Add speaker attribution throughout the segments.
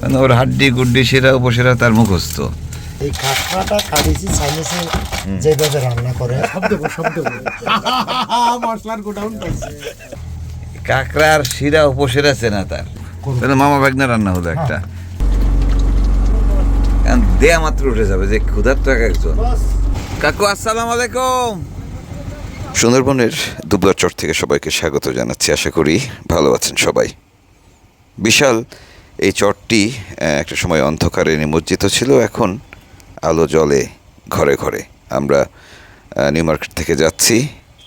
Speaker 1: মানে ওর হাড্ডি গুড্ডি সেরা উপসেরা তার মুখস্থ।
Speaker 2: এই কাঁকড়াটা যেভাবে রান্না করে।
Speaker 3: মশলার গোডাউন
Speaker 1: কাঁকড়ার শিরা উপসেরা চেনা তার। তাহলে মামা ভাগনা রান্না হলো একটা। কারণ দেয়া মাত্র উঠে যাবে যে ক্ষুধার তো এক একজন। কাকু আসসালাম আলাইকুম। সুন্দরবনের দুবলাচর থেকে সবাইকে স্বাগত জানাচ্ছি। আশা করি ভালো আছেন সবাই। বিশাল এই আহ, একটা সময় অন্ধকারে নিমজ্জিত ছিল এখন আলো জলে ঘরে ঘরে। আমরা নিউ মার্কেট থেকে যাচ্ছি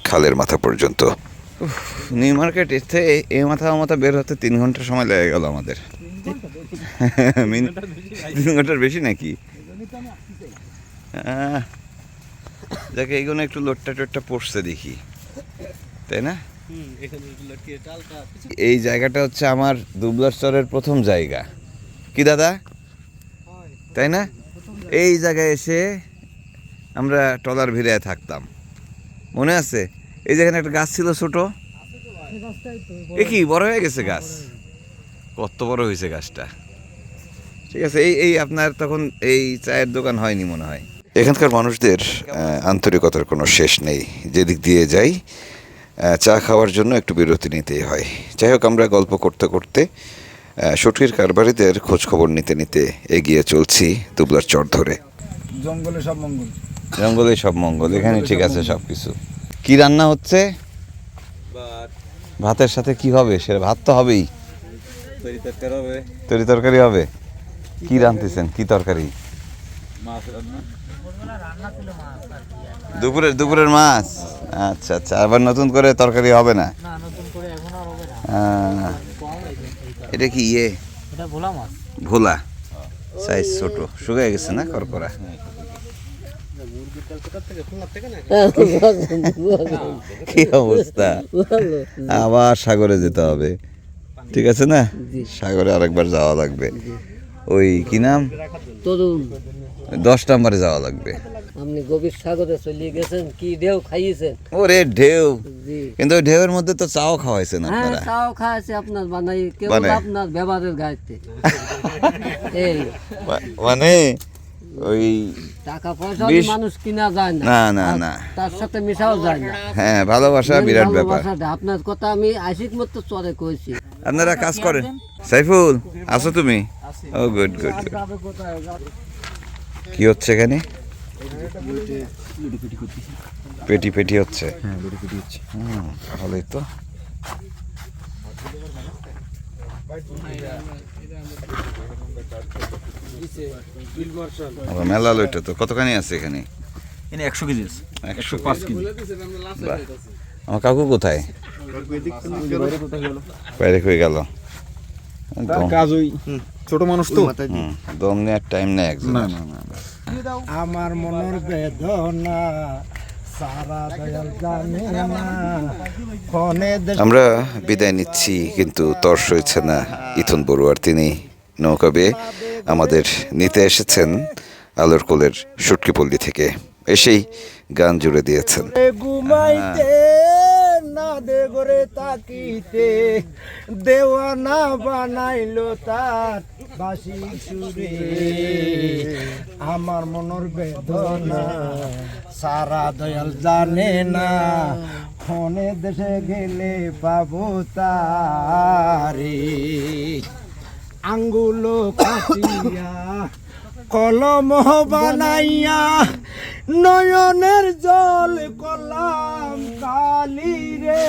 Speaker 1: খালের মাথা পর্যন্ত। নিউ মার্কেট এতে এই মাথা মাথা বের হতে তিন ঘণ্টা সময় লেগে গেল আমাদের। তিন ঘণ্টার বেশি নাকি? যাকে এইগুলো একটু লোটটা টোটটা পড়ছে দেখি। তাই না? এই জায়গাটা হচ্ছে আমার দুবলার চরের প্রথম জায়গা। কি দাদা? তাই না? এই জায়গায় এসে আমরা টলার ভিড়ায় থাকতাম। মনে আছে? এই যেখানে একটা গাছ ছিল ছোট। এ কি বড় হয়ে গেছে গাছ? কত বড় হয়েছে গাছটা। ঠিক আছে এই এই আপনার তখন এই চায়ের দোকান হয়নি মনে হয়। এখানকার মানুষদের আন্তরিকতার কোনো শেষ নেই। যেদিক দিয়ে যাই চা খাওয়ার জন্য একটু বিরতি নিতেই হয়। যাই হোক আমরা গল্প করতে করতে সটকির কারবারিদের খোঁজ খবর নিতে নিতে এগিয়ে চলছি দুবলার চর ধরে।
Speaker 3: জঙ্গলে সব মঙ্গল।
Speaker 1: জঙ্গলে সব মঙ্গল এখানে ঠিক আছে সব কিছু কি রান্না হচ্ছে? ভাতের সাথে কি হবে? সেটা ভাত তো হবেই। তরি তরকারি হবে। কি রাঁধতেছেন? কি তরকারি? দুপুরের দুপুরের মাছ। আচ্ছা আচ্ছা। আবার নতুন করে তরকারি হবে না? এটা কি ইয়ে?
Speaker 2: ভোলা
Speaker 1: সাইজ ছোট। শুকিয়ে গেছে না করকরা? কি অবস্থা? আবার সাগরে যেতে হবে। ঠিক আছে না? সাগরে আরেকবার যাওয়া লাগবে। ওই কি নাম? দশ নম্বরে যাওয়া লাগবে।
Speaker 4: আপনি গভীর সাগরে চলে গেছেন কি ঢেউ খাইয়েছেন?
Speaker 1: ওরে ঢেউ।
Speaker 4: জি।
Speaker 1: কিন্তু ঢেউয়ের মধ্যে তো চাও খাওয়াইছেন
Speaker 4: হ্যাঁ
Speaker 1: আপনারা।
Speaker 4: তাও খাওয়াছে আপনার বানাই কেবল আপনার ব্যবহারের গাইতে। এই।
Speaker 1: মানে ওই
Speaker 4: টাকা পয়সা মানুষ কিনা যায় না।
Speaker 1: না না না।
Speaker 4: তার সাথে মিশাও যায় না।
Speaker 1: হ্যাঁ ভালোবাসা বিরাট ব্যাপার।
Speaker 4: আপনার কথা আমি আশিক মতো চরে কইছি।
Speaker 1: আপনারা কাজ করেন। সাইফুল আছো তুমি? ও গুড গুড কি হচ্ছে এখানে? পেটি পেটি হচ্ছে। হুম, ভালোই তো। মেলা লইটা তো কতখানি আছে এখানে?
Speaker 3: এনে একশো কেজি আছে।
Speaker 1: একশো
Speaker 3: পাঁচ কেজি।
Speaker 1: আমার কাকু কোথায়? বাইরে হয়ে গেল?
Speaker 3: কাজ ওই ছোট মানুষ তো।
Speaker 1: দম নেওয়ার টাইম নেই একজন।
Speaker 3: না না না।
Speaker 2: আমার মনের বেদনা সারা দয়াল জানে না।
Speaker 1: আমরা বিদায় নিচ্ছি কিন্তু তর্স হয়েছে না ইথন বড়ুয়ার। তিনি নৌকা বেয়ে আমাদের নিতে এসেছেন আলোর কোলের সুটকিপল্লি থেকে। এসেই গান জুড়ে দিয়েছেন।
Speaker 2: ঘুমাইতে না দে করে তাকিতে দেওয়ানা বানাইলো তার বাসি সুরে। আমার মনের বেদনা, সারা দয়াল জানে না। ফোনে দেশে গেলে পাবো তারে। আঙ্গুলো কাটিয়া কলম বানাইয়া, নয়নের জল কলাম কালি রে।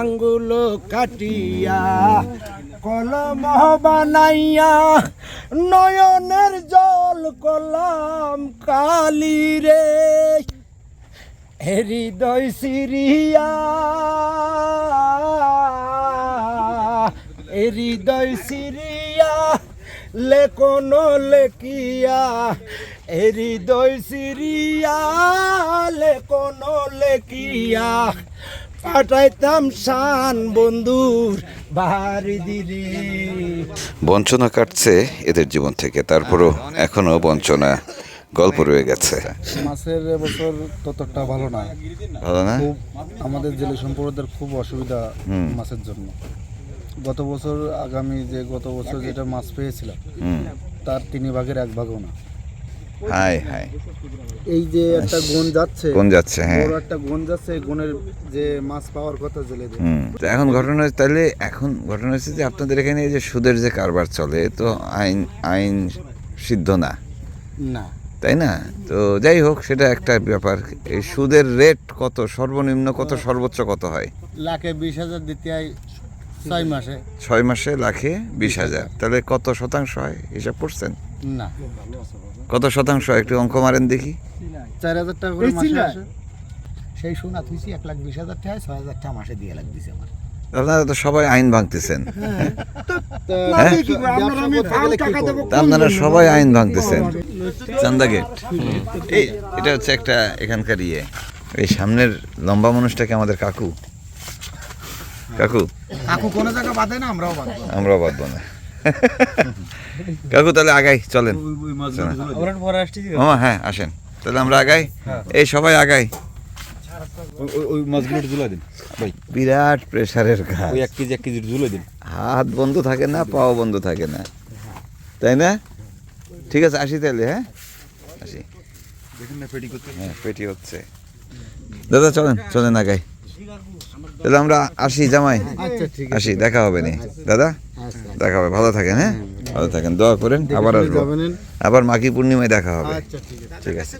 Speaker 2: আঙ্গুলো কাটিয়া কলম বানাইয়া নয়নের জল কলাম কালি রে। হৃদয় সিরিয়া। হৃদয় সিরিয়া লেখন লেখিয়া। হৃদয় সিরিয়া লেখন লেখিয়া। পাঠাইতাম শান বন্ধুর বাড়ি দিলে
Speaker 1: বঞ্চনা কাটছে এদের জীবন থেকে তারপরও এখনও বঞ্চনা গল্প রয়ে গেছে।
Speaker 5: মাছের এবছর ততটা ভালো না।
Speaker 1: ভালো না?
Speaker 5: খুব আমাদের জেলে সম্প্রদায়ের খুব অসুবিধা। মাছের জন্য। গত বছর আগামী যে গত বছর যেটা মাছ পেয়েছিলাম তার তিন ভাগের এক ভাগও না।
Speaker 1: হাই হাই
Speaker 5: এই যে একটা গুণ যাচ্ছে
Speaker 1: কোন যাচ্ছে হ্যাঁ।
Speaker 5: বড় একটা গুণ যাচ্ছে গুণের যে মাছ পাওয়ার কথা জেলেদের
Speaker 1: হুম তো এখন ঘটনা তাহলে এখন ঘটনা হচ্ছে যে আপনাদের এখানে এই যে সুদের যে কারবার চলে তো আইন আইন সিদ্ধ না।
Speaker 5: না।
Speaker 1: তাই না? তো যাই হোক সেটা একটা ব্যাপার। এই সুদের রেট কত? সর্বনিম্ন কত? সর্বোচ্চ কত হয়?
Speaker 5: লাখে বিশ হাজার দিতে হয় ছয় মাসে।
Speaker 1: ছয় মাসে লাখে বিশ হাজার। তাহলে কত শতাংশ হয়? হিসাব করছেন?
Speaker 5: না।
Speaker 1: কত শতাংশ? একটু অঙ্ক মারেন দেখি।
Speaker 5: চার হাজার টাকা করে মাসে আসে।
Speaker 2: সেই সোনা থুইছি এক লাখ বিশ হাজার টাকা ছয় হাজার টাকা মাসে দিয়ে লাখ দিছে আমার।
Speaker 1: আপনারা তো সবাই আইন ভাঙতেছেন। হ্যাঁ? তা আপনারা সবাই আইন ভাঙতেছেন। চান্দা গেট। এটা হচ্ছে একটা এখানকার ইয়ে। এই সামনের লম্বা মানুষটাকে আমাদের কাকু? কাকু?
Speaker 2: কাকু কোনো জায়গা বাঁধে না আমরাও বাঁধবো।
Speaker 1: আমরাও বাঁধবো না। কাকু তাহলে আগাই চলেন। মামা হ্যাঁ আসেন। তাহলে আমরা আগাই। এই সবাই আগাই।
Speaker 3: ওই- মাছগুলো ঝুলাই দিন। ভাই
Speaker 1: বিরাট প্রেসারের কাজ।
Speaker 3: ওই এক কেজি এক কেজি ঝুলাই দিন।
Speaker 1: হাত বন্ধ থাকে না পাও বন্ধ থাকে না। তাই না? ঠিক আছে আসি তাহলে হ্যাঁ? আসি।
Speaker 3: দেখেন না পেটি করতে
Speaker 1: হ্যাঁ পেটি হচ্ছে। দাদা চলেন চলেন আগাই। তাহলে আমরা আসি জামাই।
Speaker 5: আচ্ছা
Speaker 1: আসি দেখা হবে নি। দাদা? দেখা হবে। ভালো থাকেন হ্যাঁ? ভালো থাকেন দোয়া করেন আবার আসব। আবার মাঘী পূর্ণিমায় দেখা হবে।
Speaker 5: আচ্ছা ঠিক আছে।
Speaker 1: ঠিক আছে।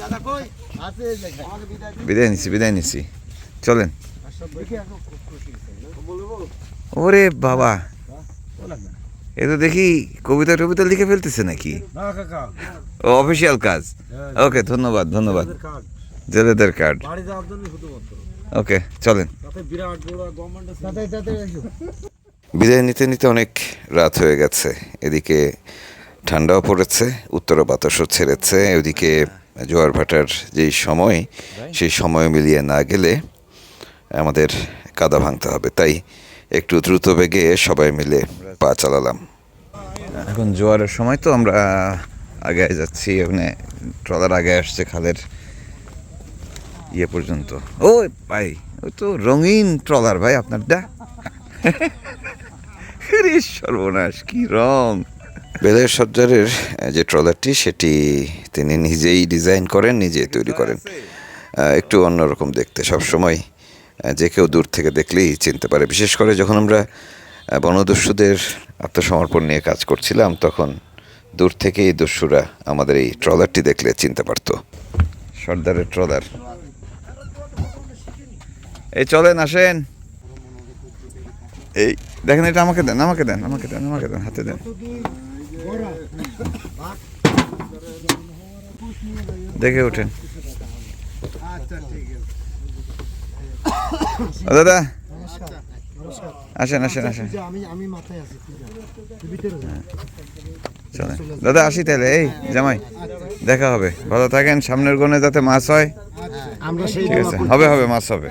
Speaker 5: দাদা কই? আছে এই জায়গায়। আমাকে বিদায় দিন।
Speaker 1: বিদায় নিচ্ছি বিদায় নিচ্ছি। চলেন। ওরে বাবা। এ তো দেখি কবিতা টবিতা লিখে ফেলতেছে নাকি? ও অফিসিয়াল কাজ। ওকে ধন্যবাদ ধন্যবাদ। জেলেদের কার্ড। ওকে চলেন। বিদায় নিতে নিতে অনেক রাত হয়ে গেছে। এদিকে ঠান্ডাও পড়েছে উত্তরা বাতাসও ছেড়েছে ওদিকে জোয়ার ভাটার যেই সময় সেই সময় মিলিয়ে না গেলে আমাদের কাদা ভাঙতে হবে। তাই একটু দ্রুত বেগে সবাই মিলে পা চালালাম। এখন জোয়ারের সময় তো আমরা আগে যাচ্ছি ওখানে ট্রলার আগে আসছে খালের ইয়ে পর্যন্ত। ও ভাই ওই তো রঙিন ট্রলার ভাই আপনারটা সর্বনাশ কি রং। বেলের সজ্জারের যে ট্রলারটি, সেটি তিনি নিজেই ডিজাইন করেন, নিজেই তৈরি করেন। একটু অন্যরকম দেখতে। সবসময় যে কেউ দূর থেকে দেখলেই চিনতে পারে। বিশেষ করে যখন আমরা বনদস্যুদের আত্মসমর্পণ নিয়ে কাজ করছিলাম, তখন দূর থেকেই দস্যুরা আমাদের এই ট্রলারটি দেখলে চিনতে পারতো। সর্দারের ট্রলার। এই, চলেন, আসেন। এই দেখেন এটা আমাকে দেন আমাকে দেন আমাকে দেন আমাকে দেন হাতে দেন। দেখে ওঠেন। দাদা। আসেন আসেন আসেন। চলেন। দাদা আসি তাহলে এই জামাই দেখা হবে। ভালো থাকেন সামনের গনে যাতে মাছ হয়। ঠিক আছে হবে হবে মাছ হবে।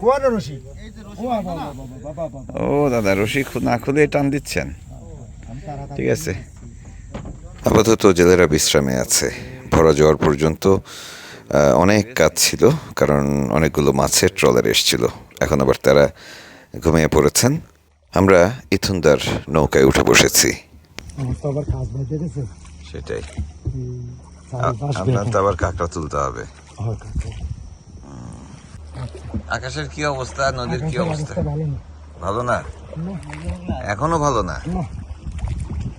Speaker 2: কোয়ার রশি? ও বাবা
Speaker 1: ও দাদা রশি না খুলে টান দিচ্ছেন। ঠিক আছে। আপাতত জেলেরা বিশ্রামে আছে। ভরা যাওয়ার পর্যন্ত অনেক কাজ ছিল কারণ অনেকগুলো মাছের ট্রলার এসছিল। এখন আবার তারা ঘুমিয়ে পড়েছেন। আমরা ইথুনদার নৌকায় উঠে বসেছি। সেটাই। আপনার তো আবার কাঁকড়া তুলতে হবে। আকাশের কি অবস্থা? নদীর কি অবস্থা?
Speaker 2: ভালো না?
Speaker 1: এখনও ভালো না?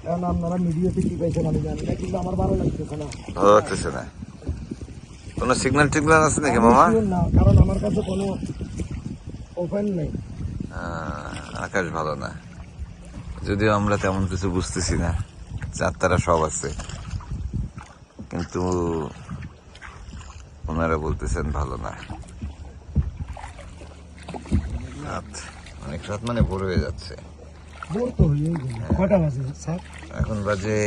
Speaker 2: কারণ আপনারা মিডিয়াতে কি পাইছেন আমি জানি না কিন্তু আমার ভালো লাগতেছে না
Speaker 1: ভালো লাগতেছে না। কোনো সিগন্যাল টিগনাল আছে নাকি মামা?
Speaker 2: না কারণ আমার কাছে কোনো ওপেন নেই।
Speaker 1: আকাশ ভালো না। যদিও আমরা তেমন কিছু বুঝতেছি না চার তারা সব আছে। কিন্তু ওনারা বলতেছেন ভালো না। রাত। অনেক রাত মানে ভোর হয়ে যাচ্ছে।
Speaker 2: কটা বাজে স্যার?
Speaker 1: এখন বাজে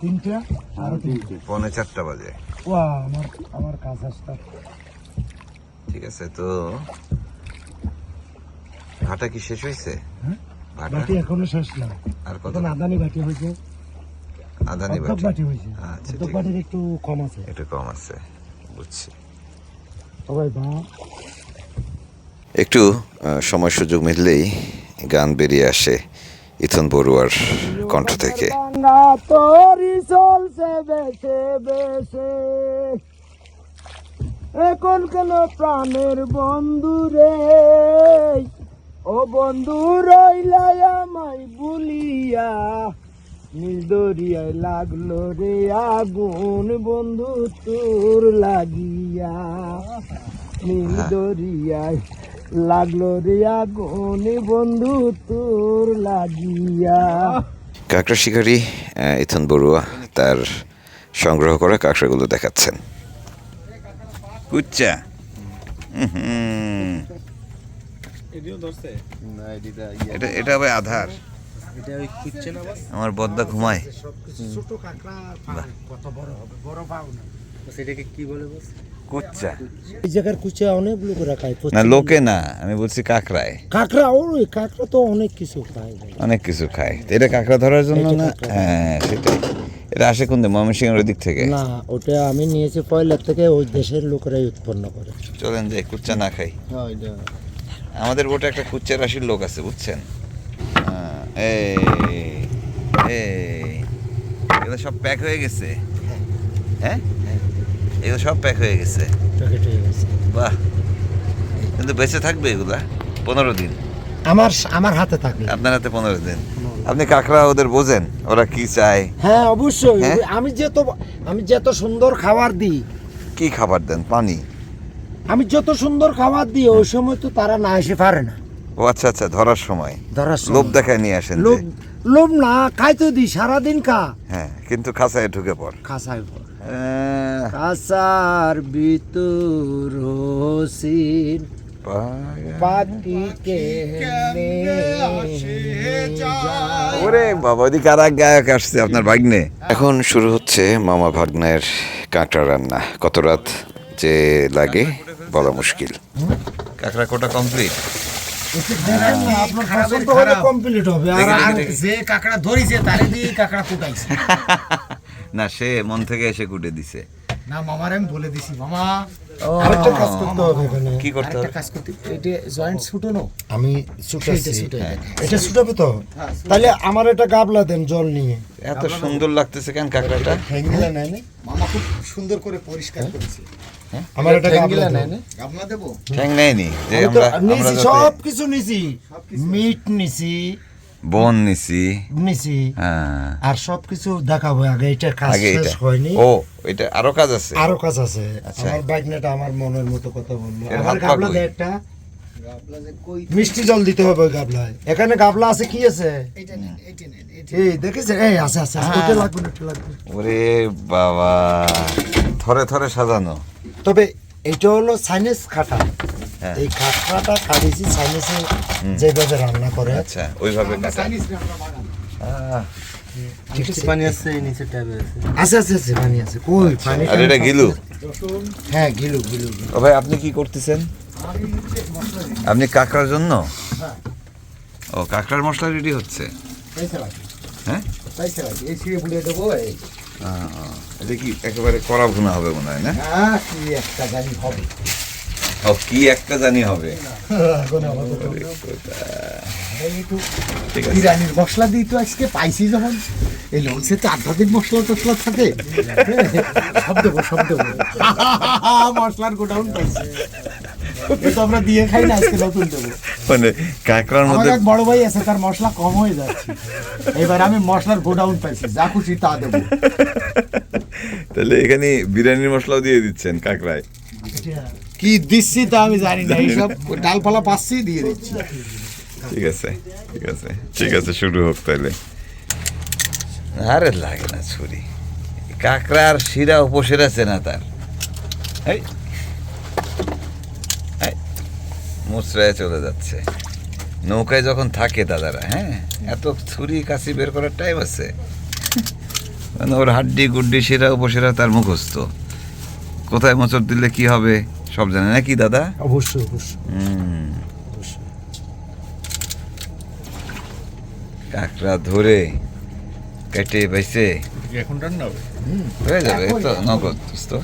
Speaker 2: তিনটা আরও তিনটে।
Speaker 1: পৌনে চারটা বাজে।
Speaker 2: ও আমার আমার কাজ আসতে
Speaker 1: ঠিক আছে তো ভাটা কি শেষ হয়েছে?
Speaker 2: হ্যাঁ? বাটি এখনও শেষ না
Speaker 1: আর কত
Speaker 2: আদানি বাটি হয়েছে।
Speaker 1: আদানি বাটি।
Speaker 2: বাটি হয়েছে।
Speaker 1: আচ্ছা,
Speaker 2: বাটির একটু কম আছে।
Speaker 1: একটু কম আছে বুঝছি।
Speaker 2: সবাই বা
Speaker 1: একটু সময় সুযোগ মিললেই গান বেরিয়ে আসে ইথন বড়ুয়ার কণ্ঠ থেকে।
Speaker 2: এখন কেন প্রাণের বন্ধু রে? ও বন্ধু রইলাই আমায় ভুলিয়া নীল দরিয়ায় লাগল রে আগুন বন্ধু তোর লাগিয়া। নীল দরিয়ায় লাগল রে আগুন বন্ধু তোর লাগিয়া।
Speaker 1: কাঁকড়া শিকারী ইথন বড়ুয়া তার সংগ্রহ করা কাঁকড়াগুলো দেখাচ্ছেন। কুচ্চা। এটা এটা হবে আধার। আমার বদ্দা ঘুমায়।
Speaker 2: ছোট কাঁকড়া কত বড় হবে? বড় পাও না।
Speaker 5: সেটাকে কি বলে বস?
Speaker 1: কুচ্চা।
Speaker 2: এই জায়গার কুচে অনেক লোক রাখায়
Speaker 1: না লোকে না আমি বলছি কাঁকড়ায়।
Speaker 2: কাঁকড়া ওই কাঁকড়া তো অনেক কিছু খায়।
Speaker 1: অনেক কিছু খায়। এটা কাঁকড়া ধরার জন্য না? হ্যাঁ সেটাই। এটা আসে কোন ময়মনসিংহের দিক থেকে?
Speaker 2: না ওটা আমি নিয়েছি পয়লার থেকে ওই দেশের লোকেরাই উৎপন্ন করে।
Speaker 1: চলেন যে কুচ্চা না খাই।
Speaker 5: হ্যাঁ
Speaker 1: আমাদের বোটে একটা কুচ্চা রাশির লোক আছে বুঝছেন? হ্যাঁ, এই এই এগুলো সব প্যাক হয়ে গেছে। হ্যাঁ। এগুলো সব প্যাক হয়ে গেছে। বাহ। কিন্তু বেঁচে থাকবে এগুলা? পনেরো দিন।
Speaker 2: আমার আমার হাতে থাকবে।
Speaker 1: আপনার হাতে পনেরো দিন। আপনি কাঁকড়া ওদের বোঝেন ওরা কি চায়?
Speaker 2: হ্যাঁ অবশ্যই।
Speaker 1: হ্যাঁ?
Speaker 2: আমি যত আমি যত সুন্দর খাবার দিই
Speaker 1: কি খাবার দেন? পানি?
Speaker 2: আমি যত সুন্দর খাবার দিই ওই সময় তো তারা না এসে পারে না।
Speaker 1: ও আচ্ছা আচ্ছা ধরার সময়।
Speaker 2: ধরার
Speaker 1: লোভ। দেখায় নিয়ে আসেন
Speaker 2: লোভ লোভ না খাইতে দিই সারাদিন খা।
Speaker 1: হ্যাঁ কিন্তু খাসায় ঢুকে পড়।
Speaker 2: খাসায় পর
Speaker 1: আহ,
Speaker 2: কাসার ভিতর
Speaker 1: ওরে বাবা গায়ক আসছে আপনার ভাগ্নে। এখন শুরু হচ্ছে মামা ভাগ্নের কাঁকড়া রান্না। কত রাত যে লাগে বলা মুশকিল। কাঁকড়া কোটা কমপ্লিট
Speaker 2: কমপ্লিট হবে। আর। যে কাঁকড়া ধরিছে তারে দিয়ে কাঁকড়া কুটাইছে।
Speaker 1: না সে মন থেকে এসে কুটে দিছে।
Speaker 2: না মামার আমি বলে দিছি মামা। আরেকটা কাজ করতে হবে এখানে।
Speaker 1: কি করতে হবে?
Speaker 2: কাজ করতে এটা জয়েন্ট ছুটানো আমি ছুটাচ্ছি এটা। ছুটাবে তো? তাহলে আমার এটা গাবলা দেন জল নিয়ে।
Speaker 1: এত সুন্দর লাগতেছে কেন কাঁকড়াটা?
Speaker 2: হ্যাঙ্গিলা নেয় না?
Speaker 5: মামা খুব সুন্দর করে পরিষ্কার করেছে।
Speaker 2: আমার এটা গাবলা দেন।
Speaker 5: গামলা দেবো?
Speaker 1: ঠ্যাং যে আমরা
Speaker 2: সব কিছু নিছি। মিট নিছি।
Speaker 1: বন নিছি।
Speaker 2: নিছি।
Speaker 1: হ্যাঁ।
Speaker 2: আর সব কিছু দেখাবো আগে এটা কাজ শেষ হয়নি।
Speaker 1: ও এটা আরও কাজ আছে?
Speaker 2: আরও কাজ আছে।
Speaker 1: আচ্ছা।
Speaker 2: আমার বাইকনেটা আমার মনের মতো কথা বলল। আমার গাবলা দে একটা মিষ্টি জল দিতে হবে ওই গাবলায়। এখানে গাবলা আছে কি আছে? এই দেখেছে এই আছে আছে। ওটা লাগবে ওটা লাগবে।
Speaker 1: ওরে বাবা। থরে থরে সাজানো।
Speaker 2: তবে এটা হলো সাইনিস খাটা
Speaker 1: হ্যাঁ।
Speaker 2: এই খাটাটা খাদিছি সাইনিসে যেভাবে রান্না করে।
Speaker 1: আচ্ছা ওইভাবে আহ,
Speaker 5: পানি আছে নিচে ট্যাবে আছে।
Speaker 2: আছে আছে আছে পানি আছে। কই পানি
Speaker 1: আর এটা গিলু?
Speaker 2: হ্যাঁ গিলু গিলু।
Speaker 1: ও ভাই আপনি কি করতেছেন? আপনি কাঁকড়ার জন্য? ও কাঁকড়ার মশলা রেডি হচ্ছে। হ্যাঁ?
Speaker 5: এই ছিঁড়ে দেবো
Speaker 1: এটা কি একেবারে কড়া ভুনা হবে মনে হয় না?
Speaker 5: কি একটা জানি হবে।
Speaker 1: ও কি একটা জানি হবে।
Speaker 5: বিরিয়ানির মশলা দিই তো আজকে পাইছি যখন। এই লঞ্চে তো আধা দিন মশলা টসলা থাকে। মশলার গোডাউন পাইছি। এটা আমরা দিয়ে খাই না আজকে নতুন দেবো।
Speaker 1: মানে কাঁকড়ার মধ্যে
Speaker 5: এক বড় ভাই আছে তার মশলা কম হয়ে যাচ্ছে। এবার আমি মশলার গোডাউন পাইছি যা খুশি তা দেবো।
Speaker 1: তাহলে এখানে বিরিয়ানির মশলাও দিয়ে দিচ্ছেন কাঁকড়ায়।
Speaker 5: কি দিচ্ছি তা আমি জানি না এইসব ডালপালা পাচ্ছি দিয়ে দিচ্ছি।
Speaker 1: ঠিক আছে ঠিক আছে ঠিক আছে শুরু হোক তাহলে। আরে লাগে না ছুরি। কাঁকড়ার শিরা উপসেরা চেনা তার। এই, মুচড়ায় চলে যাচ্ছে। নৌকায় যখন থাকে দাদারা হ্যাঁ? এত ছুরি কাশি বের করার টাইম আছে। মানে ওর হাড্ডি গুড্ডি শিরা উপসেরা তার মুখস্থ। কোথায় মোচড় দিলে কি হবে সব জানে নাকি দাদা?
Speaker 2: অবশ্যই অবশ্যই।
Speaker 1: হুম। কাঁকড়া ধরে কেটে বেছে।
Speaker 5: এখন রান্না হবে?
Speaker 1: হয়ে যাবে তো নগদ তো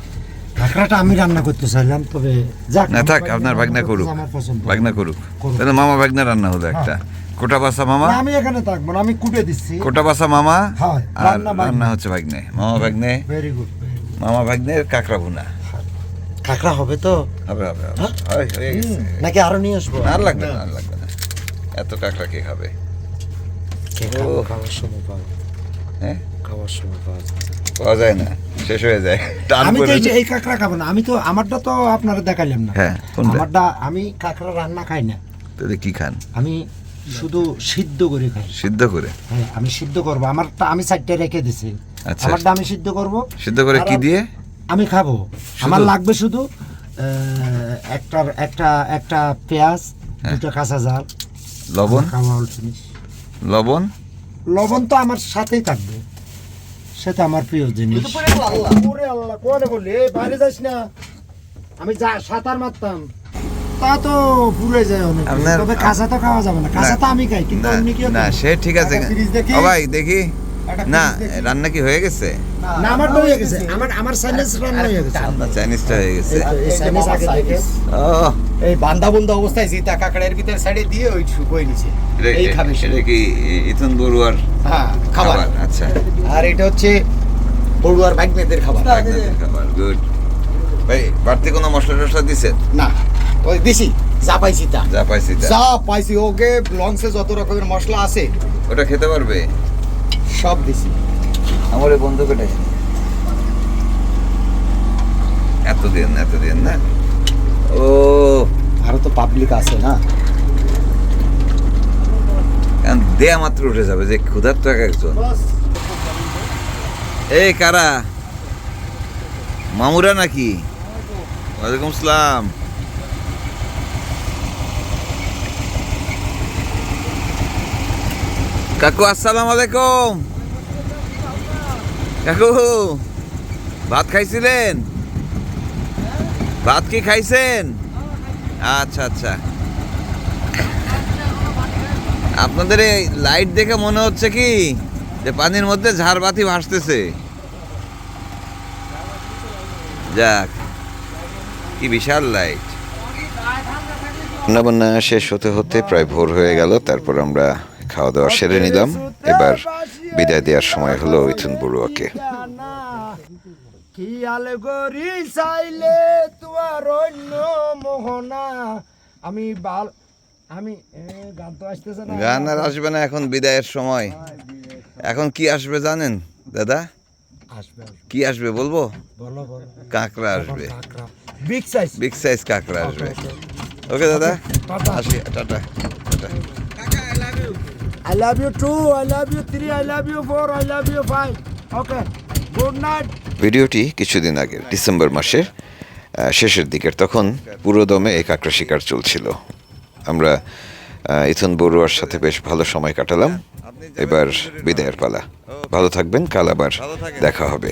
Speaker 2: কাঁকড়াটা আমি রান্না করতে চাইলাম তবে যাক
Speaker 1: না থাক আপনার ভাগনা করুক।
Speaker 2: আমার পছন্দ।
Speaker 1: ভাগনা করুক। তাহলে মামা ভাগনা রান্না হলো একটা। কোটাবাসা মামা?
Speaker 2: আমি এখানে থাকব না আমি কুটে দিচ্ছি।
Speaker 1: কোটাবাসা মামা?
Speaker 2: হ্যাঁ,
Speaker 1: আর
Speaker 2: রান্না
Speaker 1: হচ্ছে ভাগ্নে। মামা ভাগ্নে?
Speaker 2: ভেরি গুড
Speaker 1: মামা ভাগ্নের কাঁকড়া ভুনা।
Speaker 2: কাঁকড়া হবে তো?
Speaker 1: হবে হবে। হয়, হয়ে
Speaker 2: নাকি আরও নিয়ে আসব?
Speaker 1: আর লাগবে না আর লাগবে না। এত কাঁকড়া কে খাবে?
Speaker 2: কে খাব? খাওয়ার সময় পাবো
Speaker 1: হ্যাঁ?
Speaker 2: খাওয়ার সময় পাওয়া।
Speaker 1: পাওয়া যায় না শেষ হয়ে যায়।
Speaker 2: আমি তো এই কাঁকড়া খাব না আমি তো আমারটা তো আপনারা দেখাইলাম না।
Speaker 1: হ্যাঁ,
Speaker 2: আমারটা আমি কাঁকড়া রান্না খাই না।
Speaker 1: তাহলে কি খান?
Speaker 2: আমি শুধু সিদ্ধ করে খাই।
Speaker 1: সিদ্ধ করে?
Speaker 2: হ্যাঁ আমি সিদ্ধ করব। আমারটা আমি সাইডটা রেখে দিছি।
Speaker 1: আচ্ছা।
Speaker 2: আমারটা আমি সিদ্ধ করব।
Speaker 1: সিদ্ধ করে কি দিয়ে?
Speaker 2: আমি খাব। আমার লাগবে শুধু একটা একটা একটা পেঁয়াজ
Speaker 1: হ্যাঁ।
Speaker 2: দুটো কাঁচা জাল
Speaker 1: লবণ?
Speaker 2: খাওয়া
Speaker 1: লবণ?
Speaker 2: লবণ তো আমার সাথেই থাকবে। সেটা আমার প্রিয় জিনিস। ওরে আল্লাহ। কোনে বললি এই বাইরে যাস না আমি যা সাঁতার মারতাম। তা তো পুড়ে যায় অনেক। তবে কাঁচা তো খাওয়া যাবে না। কাঁচা তো আমি খাই কিন্তু অন্য কেউ
Speaker 1: না সে ঠিক আছে। ও ভাই দেখি। না রান্না কি হয়ে গেছে?
Speaker 2: না আমার তো হয়ে গেছে। আমার আমার রান্না হয়ে গেছে।
Speaker 1: আপনার চাইনিজটা হয়ে গেছে।
Speaker 2: এই তো, আগে থেকে
Speaker 5: এই বান্দা বন্ধা অবস্থায় সীতা কাকড়ের ভিতরে সাইডে দিয়ে ওই শুকোয় নিছে
Speaker 1: এটা-
Speaker 5: এই খাবে সে।
Speaker 1: এটা কি ইথুন বড়ুয়ার?
Speaker 5: হ্যাঁ। খাবার।
Speaker 1: আচ্ছা।
Speaker 5: আর এটা হচ্ছে পড়ুয়ার বাইকমেদের খাবার।
Speaker 1: খাবার গুড ভাই বাড়তি কোনো মশলা টশলা দিছেন
Speaker 5: না। ওই দিছি যা পাইছি তা।
Speaker 1: যা পাইছি।
Speaker 5: যা পাইছি ওকে লঞ্চে যত রকমের মশলা আছে
Speaker 1: ওটা খেতে পারবে?
Speaker 5: সব দিছি।
Speaker 1: আমার এই বন্ধু কেটে এত দিন এত দিন না? ও
Speaker 5: আরও তো পাবলিক আছে না?
Speaker 1: দেয়া মাত্র উঠে যাবে যে ক্ষুধার এক একজন। এই কারা? মামুরা নাকি? ওয়ালাইকুম সালাম কাকু, আসসালাম আলাইকুম। কাকু, ভাত খাইছিলেন? ভাত কি খাইছেন? আচ্ছা আচ্ছা। আপনাদের এই লাইট দেখে মনে হচ্ছে কি যে পানির মধ্যে ঝাড়বাতি ভাসতেছে? যাক কি বিশাল লাইট রান্নাবান্না শেষ হতে হতে প্রায় ভোর হয়ে গেল তারপর আমরা খাওয়া দাওয়া সেরে নিলাম। এবার বিদায় দেওয়ার সময় হলো ইথুন বড়ুয়াকে।
Speaker 2: চাইলে তোমার অন্য মোহনা। আমি বাল আমি গান তো আসতেছে না।
Speaker 1: গান আর আসবে না এখন বিদায়ের সময়। এখন কি আসবে জানেন দাদা। কি আসবে বলব?
Speaker 2: বলো বলো।
Speaker 1: কাঁকড়া আসবে।
Speaker 2: বিগ সাইজ
Speaker 1: বিগ সাইজ কাঁকড়া আসবে। ওকে দাদা। আসি tata tata.
Speaker 2: I love you. Two, I love you three, I love you four, I love you five. Okay. Good night.
Speaker 1: ভিডিওটি কিছুদিন আগের ডিসেম্বর মাসের শেষের দিকের তখন পুরো দমে এই কাঁকড়া শিকার চলছিল। আমরা ইথুন বড়ুয়ার সাথে বেশ ভালো সময় কাটালাম। এবার বিদায়ের পালা। ভালো থাকবেন কাল আবার দেখা হবে।